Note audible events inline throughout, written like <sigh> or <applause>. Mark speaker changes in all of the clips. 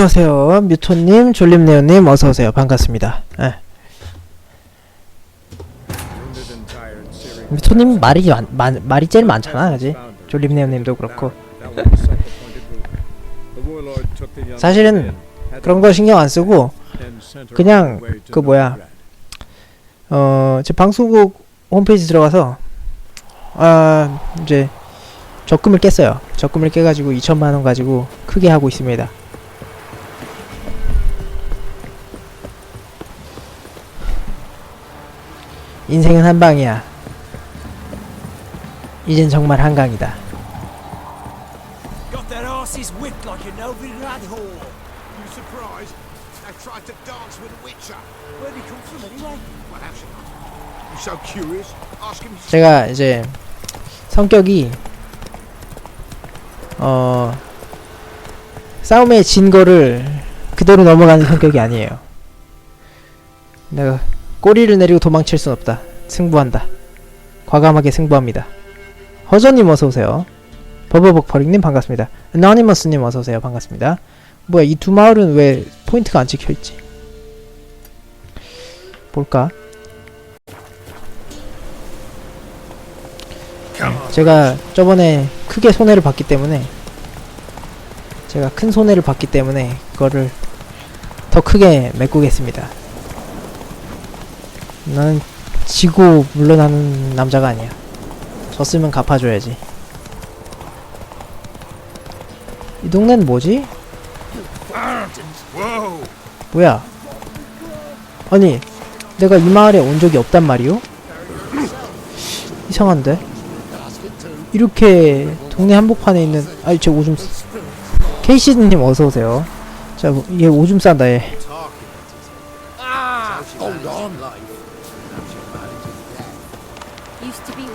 Speaker 1: 안녕하세요. 뮤토님, 졸림네오님, 어서오세요. 반갑습니다. 예. 뮤토님 말이 많, 많, 말이 제일 많잖아, 그지? 졸림네오님도 그렇고. 사실은 그런 거 신경 안 쓰고, 그냥 그 뭐야, 어, 제 방송국 홈페이지 들어가서, 아, 이제, 적금을 깼어요. 적금을 깨가지고 2천만 원 가지고 크게 하고 있습니다. 인생은 한 방이야. 이젠 정말 한강이다.
Speaker 2: Got their asses whipped like a Novigrad whore.
Speaker 3: You surprised? They tried to dance with a witcher.
Speaker 2: Where'd he come from anyway?
Speaker 3: What have you? You so curious? Ask him.
Speaker 1: 제가 이제 성격이 어 싸움에 진 거를 그대로 넘어가는 성격이 아니에요. 내가 꼬리를 내리고 도망칠 순 없다. 승부한다. 과감하게 승부합니다. 허전님 어서 오세요. 버버벅퍼링님 반갑습니다. 어니머스님 어서 오세요. 반갑습니다. 뭐야 이 두 마을은 왜 포인트가 안 찍혀 있지? 볼까? 제가 저번에 크게 손해를 봤기 때문에 제가 큰 손해를 봤기 때문에 그거를 더 크게 메꾸겠습니다. 나는 지고 물러나는 남자가 아니야. 졌으면 갚아줘야지. 이 동네는 뭐지? 뭐야? 아니, 내가 이 마을에 온 적이 없단 말이오? 이상한데? 이렇게 동네 한복판에 있는 아이 저 오줌 싸- 케이시드님 어서 오세요. 자, 얘 오줌 싼다 얘.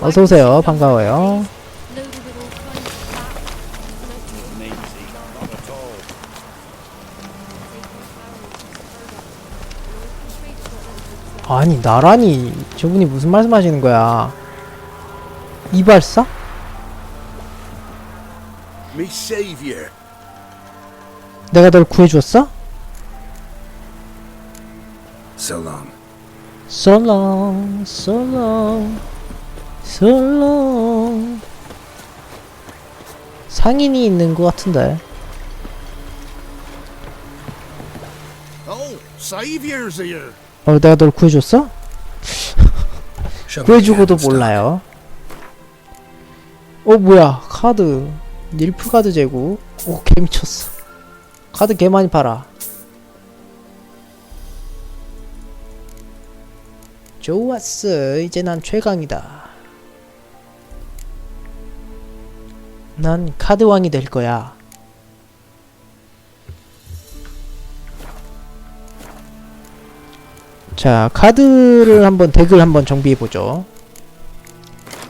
Speaker 1: 어서 오세요. 반가워요. 아니 나란히 저분이 무슨 말씀 하시는 거야? 이발사? 내가 널 구해주었어?
Speaker 3: So long.
Speaker 1: So long, so long, long. 상인이 있는 것 같은데.
Speaker 3: Oh.
Speaker 1: 어, 내가 널 구해줬어? 구해주고도 몰라요. 어, 뭐야, 카드. 닐프 카드 재고. 오, 개 미쳤어. 카드 개 많이 팔아. 좋았어. 이제 난 최강이다. 난 카드왕이 될 거야. 자, 카드를 한번 덱을 한번 정비해 보죠.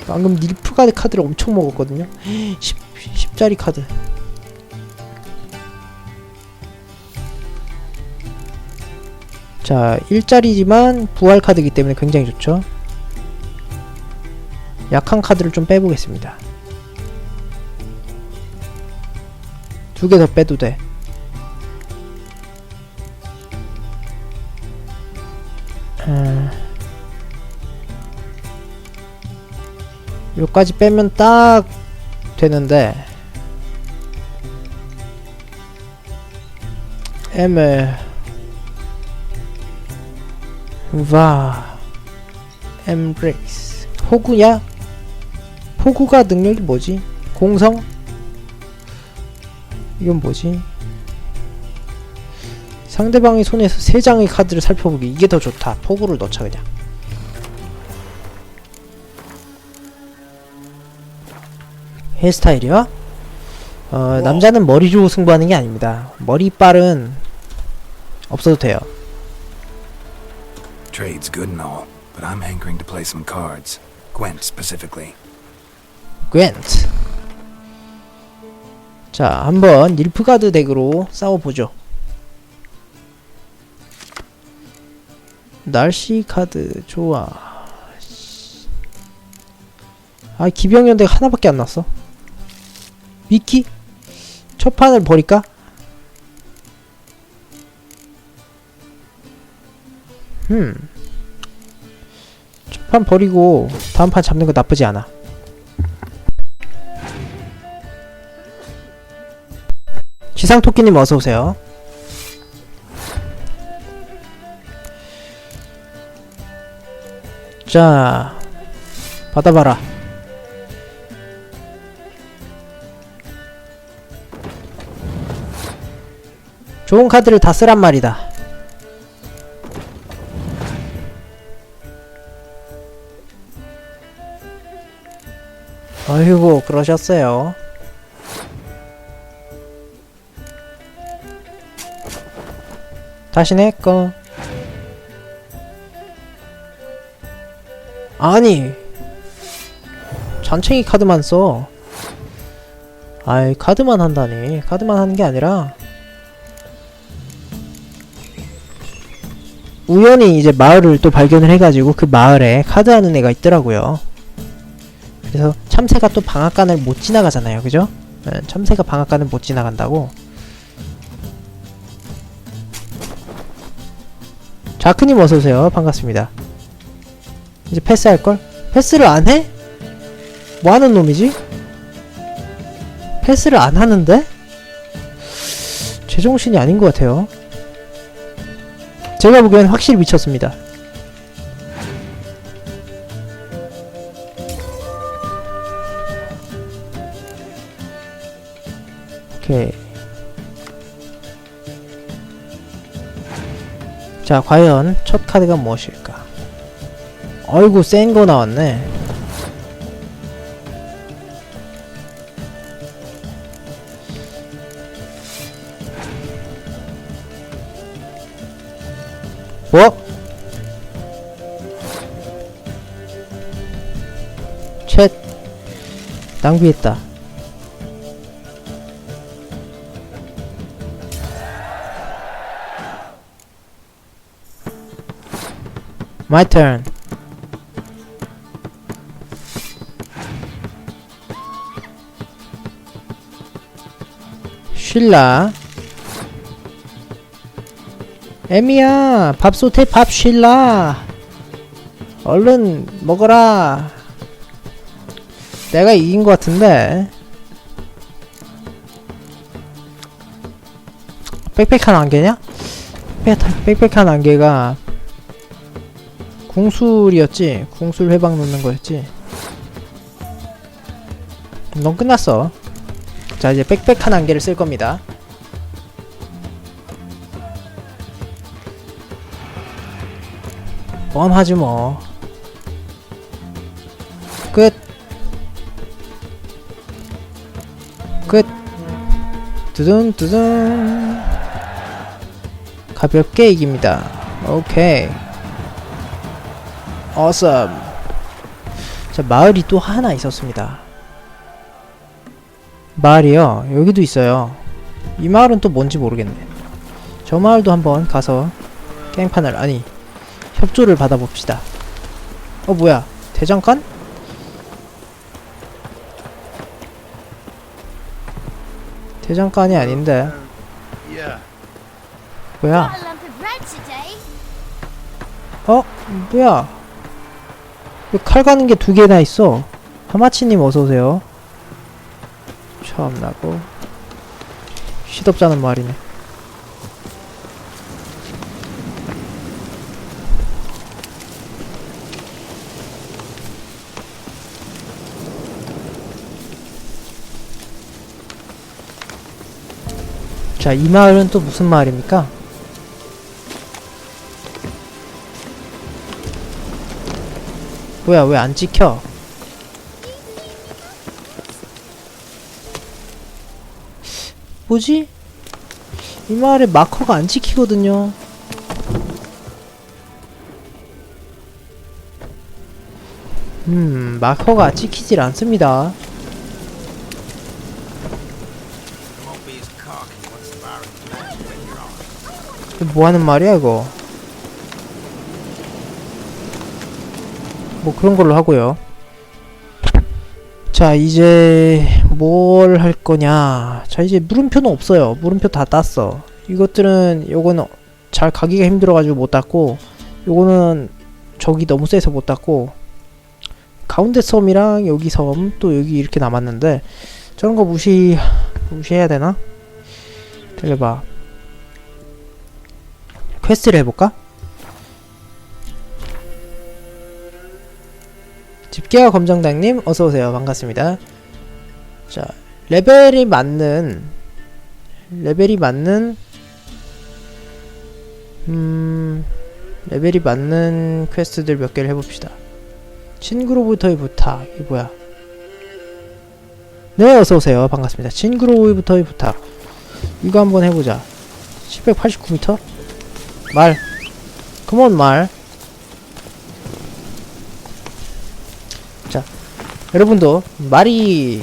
Speaker 1: 방금 닐프가드 카드를 엄청 먹었거든요. <gasps> 10, 10짜리 카드. 자, 1짜리지만 부활 카드이기 때문에 굉장히 좋죠. 약한 카드를 좀 빼보겠습니다. 두 개 더 빼도 돼. 음. 요까지 빼면 딱 되는데 애매 와 엠브레이스 호구야? 호구가 능력이 뭐지? 공성? 이건 뭐지? 상대방의 손에서 세 장의 카드를 살펴보기 이게 더 좋다 포구를 넣자 그냥 헤어스타일이요? 어, 남자는 머리 주고 승부하는 게 아닙니다 머리빨은 없어도 돼요
Speaker 4: Trade's good and all, but I'm hankering to play some cards. Gwent specifically.
Speaker 1: 괜트 자 한번 닐프가드 덱으로 싸워보죠 날씨 카드 좋아 아 기병연 덱 하나밖에 안 났어 미키? 첫 판을 버릴까? 음. 첫 판 버리고 다음 판 잡는 거 나쁘지 않아. 지상토끼님 어서 오세요. 자, 받아봐라. 좋은 카드를 다 쓰란 말이다. 어이구, 그러셨어요. 다시 내 거. 아니, 잔챙이 카드만 써. 아이, 카드만 한다니. 카드만 하는 게 아니라, 우연히 이제 마을을 또 발견을 해가지고 그 마을에 카드 하는 애가 있더라고요. 그래서 참새가 또 방앗간을 못 지나가잖아요, 그죠? 예, 참새가 방앗간을 못 지나간다고. 자크님 어서 오세요. 반갑습니다. 이제 패스할 걸? 패스를 안 해? 뭐 하는 놈이지? 패스를 안 하는데? 제정신이 아닌 것 같아요. 제가 보기엔 확실히 미쳤습니다. 오케이. 자, 과연 첫 카드가 무엇일까? 어이구, 센 거 나왔네. 뭐? 챗 낭비했다. My turn. 쉴라. 에미야, 밥솥에 밥 쉴라. 얼른 먹어라. 내가 이긴 것 같은데. 빽빽한 안개냐? 빽빽한, 안개가 궁술이었지? 궁술 회방 놓는 거였지? 넌 끝났어. 자, 이제 빽빽한 안개를 쓸 겁니다. 뻔하지 뭐. 끝. 끝. 두둔 두둔. 가볍게 이깁니다. 오케이. 어썸. 자, 마을이 또 하나 있었습니다. 마을이요. 여기도 있어요. 이 마을은 또 뭔지 모르겠네. 저 마을도 한번 가서 깽판을 아니 협조를 받아봅시다. 어 뭐야 대장간? 대장간이 아닌데. 뭐야? 어 뭐야? 왜칼 가는 게 두 개나 있어? 하마치님 어서 오세요. 처음 나고 시덥잖은 말이네. 자, 이 마을은 또 무슨 마을입니까? 뭐야, 왜 안 찍혀? 뭐지? 이 마을에 마커가 안 찍히거든요. 음, 마커가 찍히질 않습니다. 뭐 하는 말이야, 이거? 뭐 그런 걸로 하고요. 자, 이제 뭘 할 거냐? 자, 이제 물음표는 없어요. 물음표 다 땄어. 이것들은 요거는 잘 가기가 힘들어 가지고 못 땄고 요거는 저기 너무 세서 못 땄고 가운데 섬이랑 여기 섬 또 여기 이렇게 남았는데 저런 거 무시 무시해야 되나? 들려봐 퀘스트를 해볼까? 집게와 검정당님 어서오세요. 반갑습니다. 자 레벨이 맞는 레벨이 맞는 음 레벨이 맞는 퀘스트들 몇 개를 해봅시다. 친구로부터의 부탁 이 뭐야? 네 어서오세요. 반갑습니다. 친구로부터의 부탁. 이거 한번 해보자. 789m 말. 컴온 말 여러분도 말이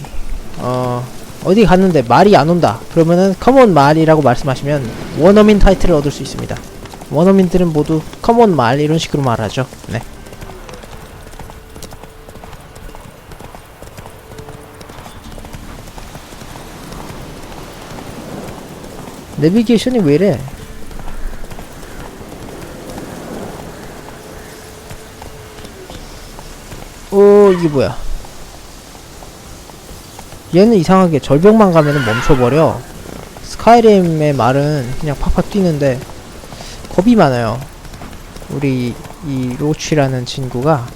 Speaker 1: 어 어디 갔는데 말이 안 온다. 그러면은 컴온 말이라고 말씀하시면 원어민 타이틀을 얻을 수 있습니다. 원어민들은 모두 컴온 말 이런 식으로 말하죠. 네. 내비게이션이 왜 이래? 어 이게 뭐야? 얘는 이상하게 절벽만 가면은 멈춰버려. 스카이림의 말은 그냥 팍팍 뛰는데 겁이 많아요. 우리 이 로치라는 친구가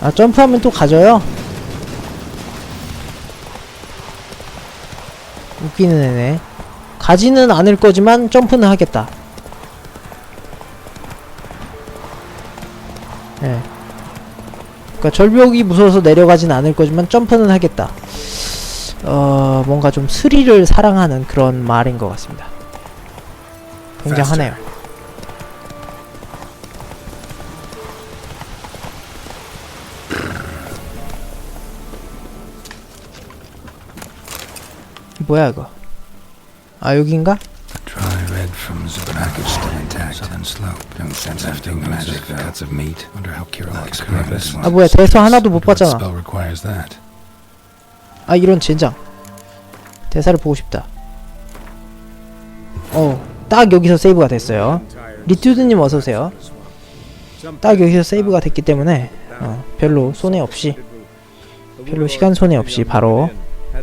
Speaker 1: 아 점프하면 또 가져요? 웃기는 애네. 가지는 않을 거지만 점프는 하겠다. 예. 그니까 절벽이 무서워서 내려가진 않을 거지만 점프는 하겠다. 어, 뭔가 좀 스릴을 사랑하는 그런 말인 것 같습니다. 굉장하네요. 뭐야 이거? 아 여긴가?
Speaker 4: Dry red from the package still intact. Southern slope. Don't sense anything magic. Cuts of meat. Wonder how Kira likes this one.
Speaker 1: 아 뭐야 대서 하나도 못 봤잖아.
Speaker 4: spell requires that.
Speaker 1: 아 이런 젠장 대사를 보고 싶다 어 딱 여기서 세이브가 됐어요 리투드님 어서 오세요 딱 여기서 세이브가 됐기 때문에 어, 별로 손해 없이 별로 시간 손해 없이 바로 할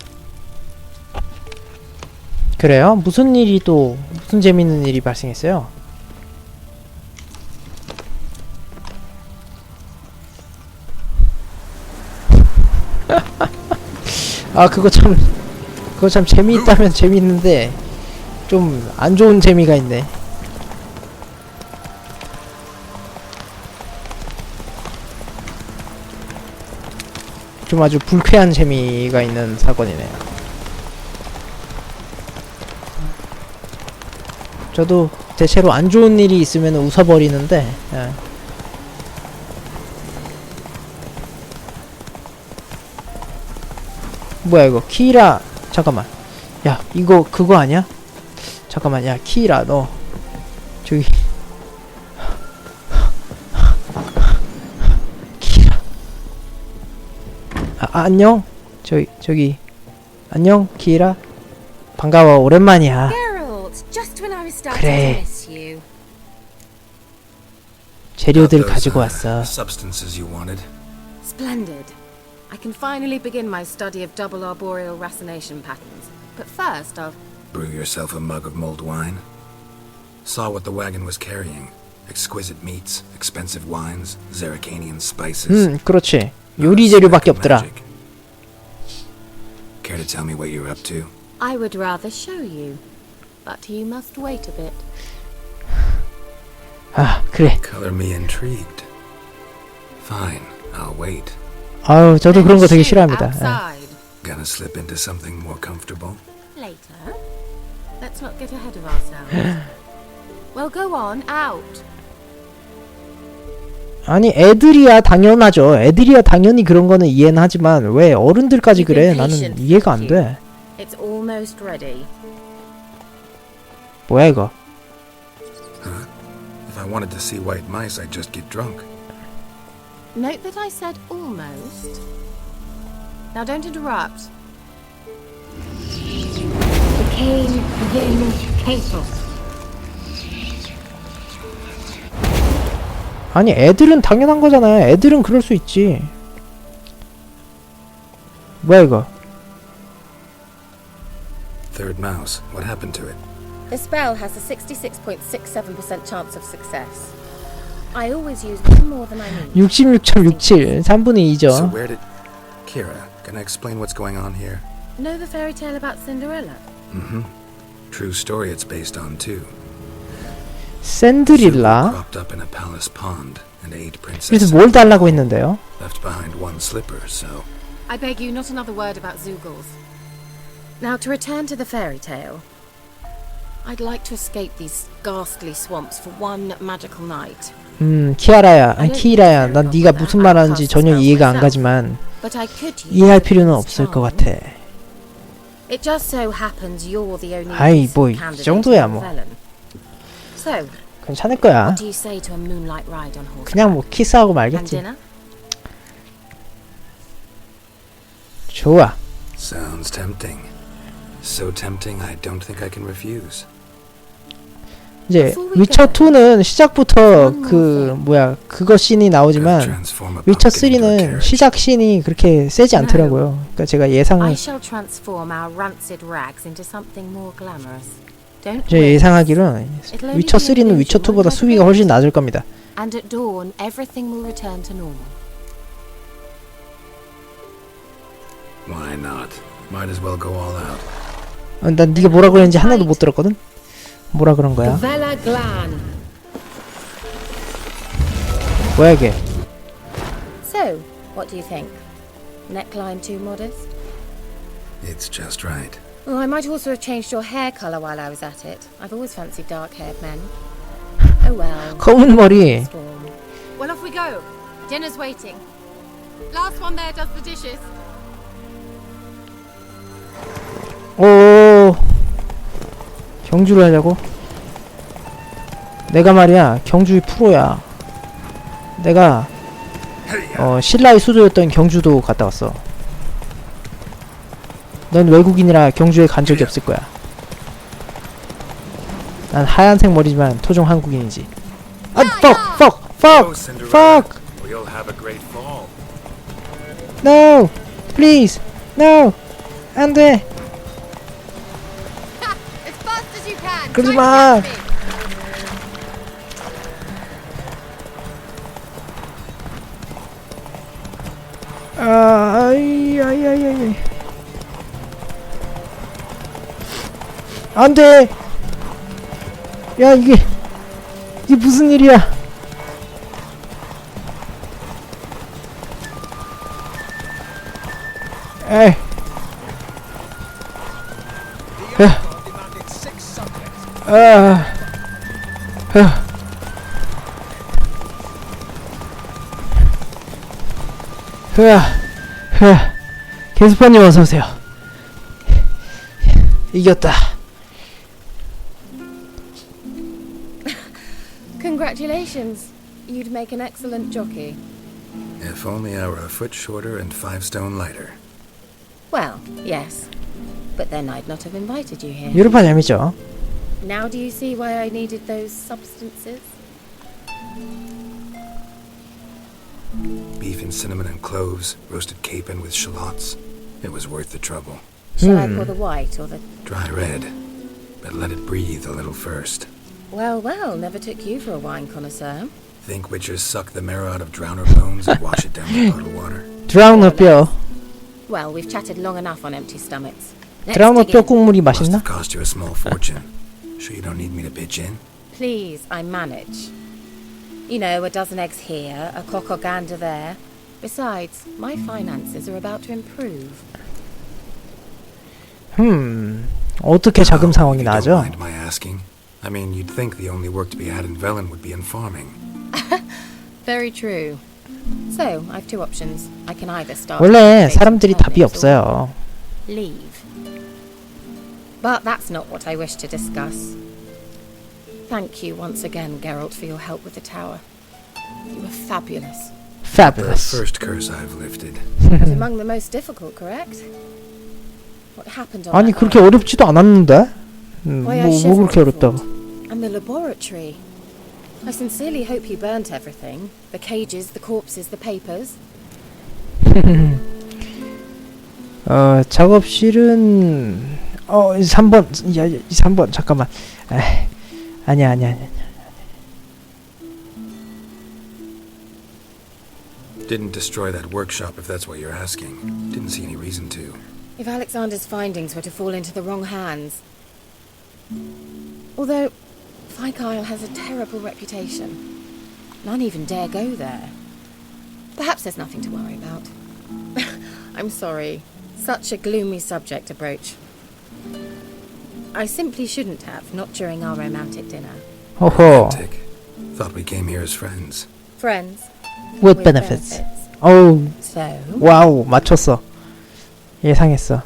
Speaker 1: 그래요? 무슨 일이 또 무슨 재밌는 일이 발생했어요? <laughs> 아 그거 참 그거 참 재미있다면 재미있는데 좀 안 좋은 재미가 있네. 좀 아주 불쾌한 재미가 있는 사건이네요. 저도 대체로 안 좋은 일이 있으면 웃어버리는데 예. 뭐야 이거? 키라. 잠깐만. 야 이거 그거 아니야? 잠깐만 야 키라 너. 저기. 키라. 아, 아 안녕? 저기 저기. 안녕 키라? 반가워. 오랜만이야 그래.
Speaker 5: to miss you.
Speaker 1: 재료들
Speaker 4: Got those,
Speaker 1: 가지고
Speaker 4: uh,
Speaker 1: 왔어
Speaker 4: Substances you wanted.
Speaker 5: Splendid. I can finally begin my study of double arboreal racination patterns. But first, I'll.
Speaker 4: Brew yourself a mug of mulled wine. Saw what the wagon was carrying. Exquisite meats, expensive wines, Zeracanian spices.
Speaker 1: 음 그렇지
Speaker 4: not a
Speaker 1: 요리
Speaker 4: speck
Speaker 1: 재료밖에
Speaker 4: of
Speaker 1: 없더라
Speaker 4: magic. Care to tell me what you're up to?
Speaker 5: I would rather show you. But you must wait a bit.
Speaker 1: 아 그래
Speaker 4: Color me intrigued. Fine, I'll wait.
Speaker 1: 아우 저도 그런 거 되게 싫어합니다. 예.
Speaker 5: Outside.
Speaker 4: Gonna slip into something more comfortable?
Speaker 5: Later. Let's not get ahead of ourselves. well, go on, out.
Speaker 1: 아니 애들이야 당연하죠. 애들이야 당연히 그런 거는 이해는 하지만 왜 어른들까지 그래? 나는 이해가 안 돼.
Speaker 5: It's almost ready.
Speaker 1: 뭐야 이거?
Speaker 4: If I wanted to see white mice, I'd just get drunk.
Speaker 5: Note that I said almost. Now don't interrupt.
Speaker 6: Decaying within Casos.
Speaker 1: 아니 애들은 당연한 거잖아요. 애들은 그럴 수 있지. 뭐야 이거?
Speaker 4: Third mouse. What happened to it?
Speaker 5: The spell has a 66.67% chance of success. I always use one more than I need.
Speaker 1: 66.67 3분의
Speaker 4: So
Speaker 1: 2죠.
Speaker 4: where did... Kira, can I explain what's going on here?
Speaker 5: Know the fairy tale about Cinderella?
Speaker 4: Mm-hmm. True story it's based on, too. Zuko
Speaker 1: 샌드릴라.
Speaker 4: cropped up in a palace pond and ate
Speaker 1: 그래서
Speaker 4: princess
Speaker 1: 뭘 달라고 했는데요?
Speaker 4: left behind one slipper, so...
Speaker 5: I beg you, not another word about Zoogles. Now, to return to the fairy tale. I'd like to escape these ghastly swamps for one magical night.
Speaker 1: 음 키아라야, 아니 키이라야. 난 네가 무슨 말하는지 전혀 이해가 안 가지만
Speaker 5: But I could use
Speaker 1: 이해할 필요는 없을 것. 같아.
Speaker 5: It just so happens you're the only
Speaker 1: 아이, 뭐, 이
Speaker 5: candidate
Speaker 1: 정도야,
Speaker 5: for
Speaker 1: 뭐.
Speaker 5: So,
Speaker 1: 괜찮을 거야.
Speaker 5: what do you say to a moonlight ride on horseback?
Speaker 1: 그냥 뭐 키스하고
Speaker 5: and
Speaker 1: 말겠지.
Speaker 5: dinner?
Speaker 1: 좋아.
Speaker 4: Sounds tempting. So tempting, I don't think I can refuse.
Speaker 1: 이제 위쳐 2는 시작부터 그 뭐야 그거 씬이 나오지만 위쳐
Speaker 4: pumpkin into a
Speaker 1: 3는
Speaker 4: carriage.
Speaker 1: 시작 씬이 그렇게 세지 않더라고요. 그러니까 제가 예상을
Speaker 5: I shall transform our rancid rags into something more glamorous. Don't
Speaker 1: 제. 예상하기로는 위쳐 3는 위쳐 2보다 수위가 훨씬 낮을 겁니다.
Speaker 5: And at dawn, everything will return to normal.
Speaker 4: Why not? Might as well go all out.
Speaker 1: 어, 난 네가 뭐라 그랬는지 하나도 못 들었거든. 뭐라 그런 거야? 뭐야 이게?
Speaker 5: So, what do you think? Neckline too modest?
Speaker 4: It's just right.
Speaker 5: Well, I might also have changed your hair colour while I was at it. I've always fancied dark-haired men. Oh well.
Speaker 1: 검은 머리.
Speaker 5: Well, off we go. Dinner's waiting. Last one there does the dishes.
Speaker 1: 오 경주를 하자고? 내가 말이야 경주의 프로야. 내가 어 신라의 수도였던 경주도 갔다 왔어. 넌 외국인이라 경주에 간 적이 없을 거야. 난 하얀색 머리지만 토종 한국인이지. 아, fuck, fuck, fuck, fuck, no, please, no, 안 돼. 그러지 마. 아이, 아이, 아이, 아이. 안 돼! 야, 이게, 이게 무슨 일이야? 에이. 아. 아. 흐아, 흐아. 게스퍼님 어서 오세요. 이겼다.
Speaker 5: Congratulations. You'd make an excellent jockey.
Speaker 4: If only I were a foot shorter and five stone lighter.
Speaker 5: Well, yes. But then I'd not have invited you here.
Speaker 1: 유럽파 재밌죠?
Speaker 5: Now do you see why I needed those substances?
Speaker 4: Beef and cinnamon and cloves, roasted capon with shallots. It was worth the trouble.
Speaker 5: Shall I pour the white or the...
Speaker 4: Dry red, but let it breathe a little first.
Speaker 5: Well, well, never took you for a wine connoisseur.
Speaker 4: Think witchers suck the marrow out of drowner bones and wash it down with <laughs> bottled water?
Speaker 1: 드라우너 뼈.
Speaker 5: Well, we've chatted long enough on empty stomachs. Let's
Speaker 1: 드라우너
Speaker 5: dig
Speaker 1: 뼈
Speaker 5: in.
Speaker 1: 국물이
Speaker 4: Must
Speaker 1: 맛있나?
Speaker 4: have cost you a small fortune. Sure you don't need me to pitch in?
Speaker 5: Please, I manage. You know, a dozen eggs here, a cock or gander there. Besides, my finances are about to improve.
Speaker 1: 흠 어떻게 자금
Speaker 4: Oh,
Speaker 1: 상황이
Speaker 4: if you don't
Speaker 1: 나죠?
Speaker 4: mind my asking. I mean, you'd think the only work to be had in Velen would be in farming. <laughs>
Speaker 5: Very true. So, I've two options. I can either start
Speaker 1: 원래
Speaker 5: cultivating
Speaker 1: 사람들이 답이
Speaker 5: turnips or
Speaker 1: 없어요.
Speaker 5: leave. But that's not what I wish to discuss. Thank you once again, Geralt, for your help with the tower. You were fabulous.
Speaker 4: The
Speaker 1: Fabulous.
Speaker 4: first curse I've lifted.
Speaker 5: but among <laughs> the most difficult, correct? What happened on
Speaker 1: 아니
Speaker 5: that
Speaker 1: 그렇게
Speaker 5: night?
Speaker 1: 어렵지도 않았는데? 음,
Speaker 5: Why,
Speaker 1: 뭐,
Speaker 5: I
Speaker 1: 뭐
Speaker 5: shivered
Speaker 1: 그렇게
Speaker 5: at
Speaker 1: 어렵다고?
Speaker 5: thought. And the laboratory. I sincerely hope you burnt everything. The cages, the corpses, the papers. <laughs>
Speaker 1: 어 작업실은 어 3번 야 3번 잠깐만 에이, 아니야 아니야 아니야
Speaker 4: Didn't destroy that workshop if that's what you're asking. Didn't see any reason to.
Speaker 5: If Alexander's findings were to fall into the wrong hands. Although, Fyke Isle has a terrible reputation. None even dare go there. Perhaps there's nothing to worry about. <laughs> I'm sorry. Such a gloomy subject to broach. I simply shouldn't have, not during our romantic dinner.
Speaker 1: 호호
Speaker 4: Tick. Thought we came here as friends.
Speaker 5: Friends.
Speaker 1: with benefits 어우
Speaker 5: So,
Speaker 1: 와우 맞췄어 예상했어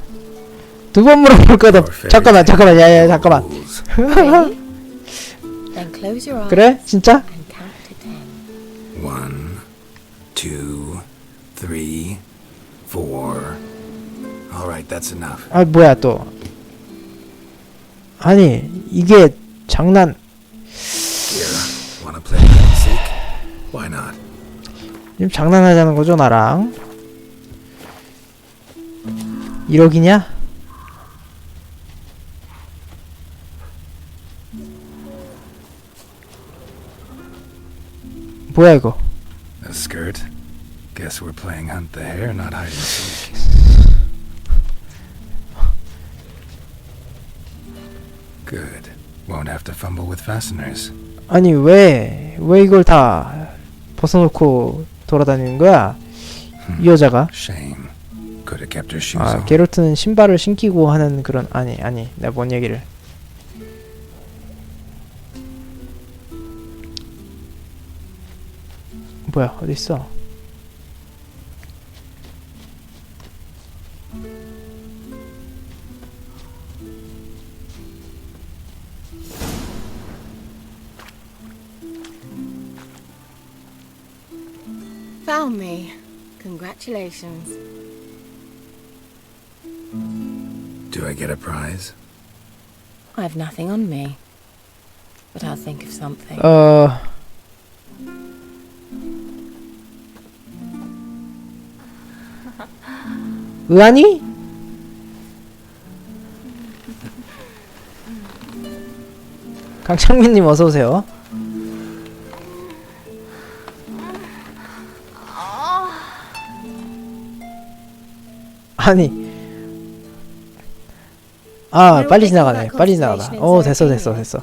Speaker 1: 두 번 물어볼 거다
Speaker 4: Or fairy
Speaker 1: 잠깐만
Speaker 4: tale
Speaker 1: 잠깐만 야야 잠깐만
Speaker 4: rules.
Speaker 5: ready? <laughs> then close your eyes
Speaker 1: 그래 진짜
Speaker 5: and count to ten.
Speaker 4: One, two, three, four. All right, that's enough.
Speaker 1: 아 뭐야 또 아니 이게 장난? 지금 장난하자는 거죠 나랑 1억이냐? 뭐야 이거
Speaker 4: A skirt? Guess we're playing hunt the hare, not hide and seek. Good. Won't have to fumble with fasteners.
Speaker 1: 아니 왜 왜 이걸 다 벗어놓고 돌아다니는 거야 이 여자가
Speaker 4: Shame. Could have kept her shoes
Speaker 1: 아
Speaker 4: on.
Speaker 1: 게롤트는 신발을 신기고 하는 그런 아니 아니 내가 뭔 얘기를 뭐야 어디 있어
Speaker 5: Found me. Congratulations.
Speaker 4: Do I get a prize?
Speaker 5: I've nothing on me. But I'll think of something.
Speaker 1: 어 의안이? 강창민님 어서 오세요. 아니. 아 빨리 지나가네. 빨리 지나가다. 어 됐어 됐어 됐어.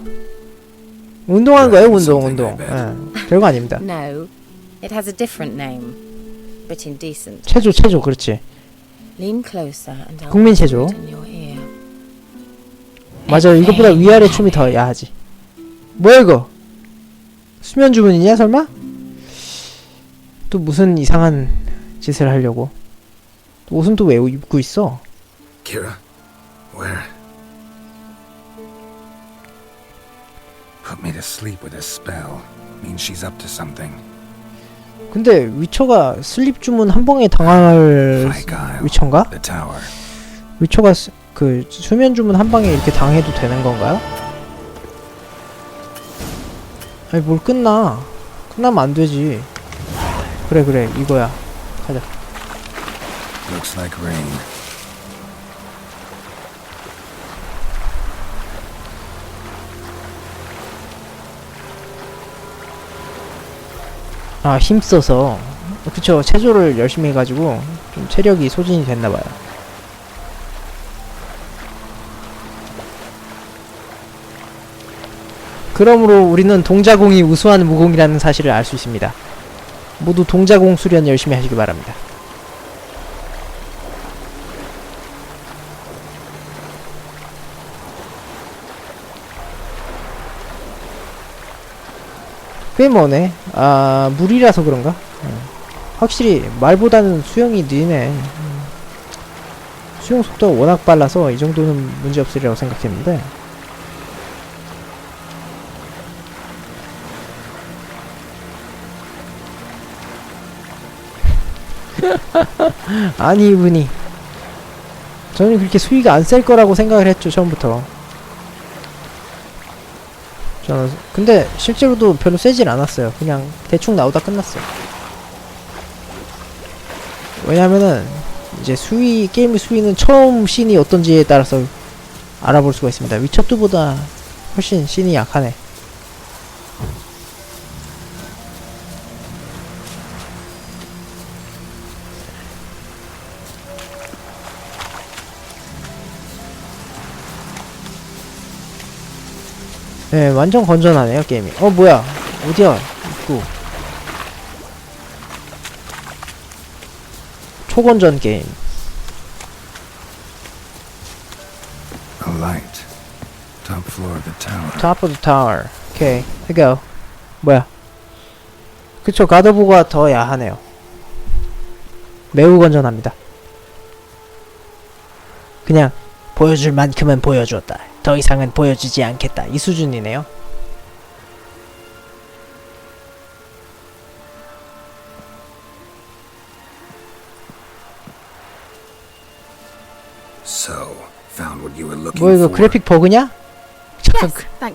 Speaker 1: 운동하는 거예요 운동 운동. 예, 별거 아닙니다.
Speaker 5: No, it has a different name. But indecent.
Speaker 1: 체조 체조 그렇지.
Speaker 5: Lean closer and I'll
Speaker 1: 국민 체조.
Speaker 5: it in your ear.
Speaker 1: 맞아. 이것보다 위아래 춤이 더 야하지. 뭐야 이거? 수면 주문이냐 설마? 또 무슨 이상한 짓을 하려고? 또 옷은 또 왜 입고 있어?
Speaker 4: Kira? Where? Put me to sleep with a spell. Means she's up to something.
Speaker 1: 근데 위쳐가 슬립 주문 한 방에 당할. 위쳐인가?
Speaker 4: The tower.
Speaker 1: 위쳐가 스, 그 수면 주문 한 방에 이렇게 당해도 되는 건가요? 아니 뭘 끝나 끝나면 안 되지 그래 그래 이거야 가자
Speaker 4: Looks like rain.
Speaker 1: 아 힘써서 그쵸 체조를 열심히 해가지고 좀 체력이 소진이 됐나봐요 그러므로 우리는 동자공이 우수한 무공이라는 사실을 알 수 있습니다 모두 동자공 수련 열심히 하시기 바랍니다. 꽤 머네. 아, 물이라서 그런가? 음. 확실히 말보다는 수영이 느리네. 음. 수영 속도가 워낙 빨라서 이 정도는 문제 없으리라고 생각했는데. <laughs> 아니 이분이 저는 그렇게 수위가 안 셀 거라고 생각을 했죠 처음부터 저는 근데 실제로도 별로 세진 않았어요. 그냥 대충 나오다 끝났어요. 왜냐면은 이제 수위 게임의 수위는 처음 씬이 어떤지에 따라서 알아볼 수가 있습니다. 위쳐2보다 훨씬 씬이 약하네 네, 완전 건전하네요, 게임이. 어, 뭐야. 어디야, 입구. 초건전 게임.
Speaker 4: A light. Top floor of the tower.
Speaker 1: Top of the tower. 오케이, let's go. 뭐야. 그쵸, 가드보가 더 야하네요. 매우 건전합니다. 그냥, 보여줄 만큼은 보여주었다. 더 이상은 보여주지 않겠다. 이 수준이네요.
Speaker 4: So, found what you were looking
Speaker 1: 뭐 이거. 그래픽 버그냐? 잠깐.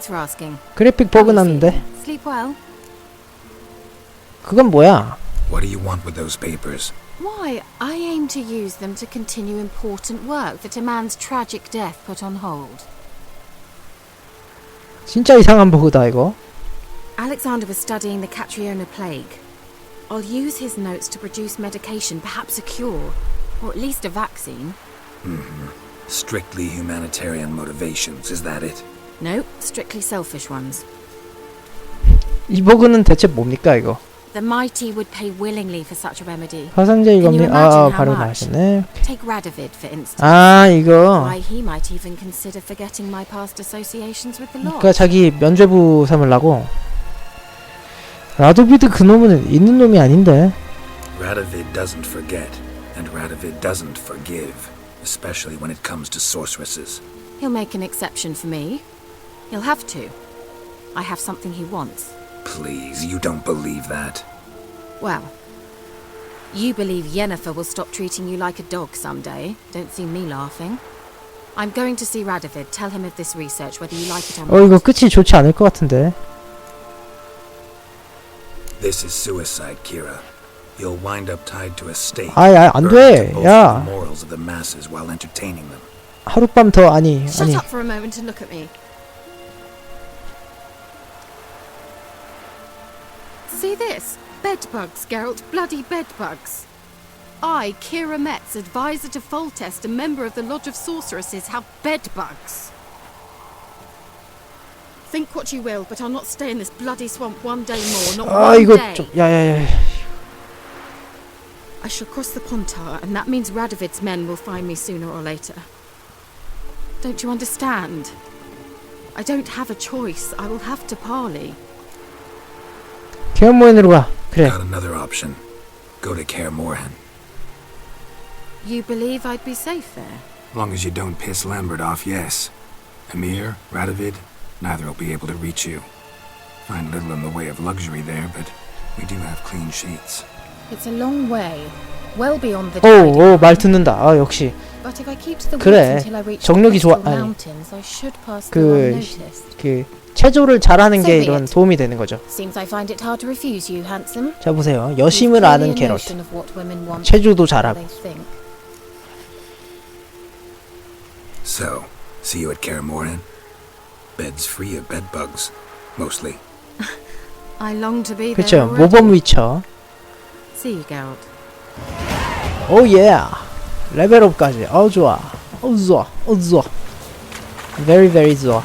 Speaker 1: 그래픽 버그 났는데?
Speaker 5: Sleep well?
Speaker 1: 그건 뭐야?
Speaker 4: What do you want with those papers?
Speaker 5: Why, I aim to use them to continue important work that a man's tragic death put on hold.
Speaker 1: 진짜 이상한 버그다, 이거.
Speaker 5: Alexander was studying the Catriona plague. I'll use his notes to produce medication, perhaps a cure, or at least a vaccine.
Speaker 4: Strictly humanitarian motivations, is that it?
Speaker 5: No, strictly selfish ones.
Speaker 1: 이 버그는 대체 뭡니까, 이거?
Speaker 5: The mighty would pay willingly for such a remedy.
Speaker 1: 화상제
Speaker 5: Can you
Speaker 1: 이겁니? 아,
Speaker 5: imagine
Speaker 1: 아
Speaker 5: how
Speaker 1: 바로
Speaker 5: much?
Speaker 1: 나왔네.
Speaker 5: Take Radovid, for instance.
Speaker 1: 아, 이거.
Speaker 5: Why, he might even consider forgetting my past associations with the law.
Speaker 1: 그니까 자기 면죄부 삼으려고. 라도비드 그놈은 있는 놈이 아닌데.
Speaker 4: Radovid doesn't forget, and Radovid doesn't forgive, especially when it comes to sorceresses.
Speaker 5: He'll make an exception for me. He'll have to. I have something he wants.
Speaker 4: Please, you don't believe that.
Speaker 5: Well, you believe Yennefer will stop treating you like a dog someday. Don't see me laughing. I'm going to see Radovid. Tell him of this research, whether you like it or
Speaker 1: 어, 이거
Speaker 5: not.
Speaker 1: 끝이 좋지 않을 것 같은데.
Speaker 4: This is suicide, Kira. You'll wind up tied to a stake.
Speaker 1: 아이, 아이, 안
Speaker 4: burned
Speaker 1: 돼.
Speaker 4: to bolster
Speaker 1: 야.
Speaker 4: the morals of the masses while entertaining them.
Speaker 1: 하룻밤 더, 아니,
Speaker 5: Shut
Speaker 1: 아니.
Speaker 5: up for a moment and look at me. See this? Bedbugs, Geralt, bloody bedbugs. I, Kira Metz, advisor to Foltest and member of the Lodge of Sorceresses, have bedbugs. Think what you will, but I'll not stay in this bloody swamp one day more, not
Speaker 1: oh,
Speaker 5: one day.
Speaker 1: Yeah, yeah, yeah.
Speaker 5: I shall cross the Pontar, and that means Radovid's men will find me sooner or later. Don't you understand? I don't have a choice. I will have to parley.
Speaker 1: 개연모인으로 가. 그래.
Speaker 4: Got another option. Go to Kaer Morhen.
Speaker 5: You believe I'd be safe there?
Speaker 4: Long as you don't piss Lambert off, yes. Emir, Radovid, neither will be able to reach you. Find little in the way of luxury there, but we do have clean sheets.
Speaker 5: It's a long way, well beyond the
Speaker 1: 오,
Speaker 5: tidal
Speaker 1: 오, 말
Speaker 5: line.
Speaker 1: 듣는다. 아, 역시.
Speaker 5: But if I keep to the
Speaker 1: 그래.
Speaker 5: woods until I reach
Speaker 1: 정력이
Speaker 5: the
Speaker 1: 좋아-
Speaker 5: Crystal
Speaker 1: 아니.
Speaker 5: Mountains, I should pass
Speaker 1: 그
Speaker 5: through unnoticed.
Speaker 1: 그 체조를 잘하는 게 이런. 도움이 되는 거죠. 자 보세요. 여심을 아는
Speaker 5: want,
Speaker 1: 체조도 잘하고.
Speaker 4: So, see you at Kaer Morhen? Beds free of bed bugs. Mostly.
Speaker 5: I long to be there
Speaker 1: 그렇죠. 모범 위쳐.
Speaker 5: See you, Geralt.
Speaker 1: 오 예. 레벨업까지. 어우 좋아. 어우 좋아. 어우 좋아. very very 좋아.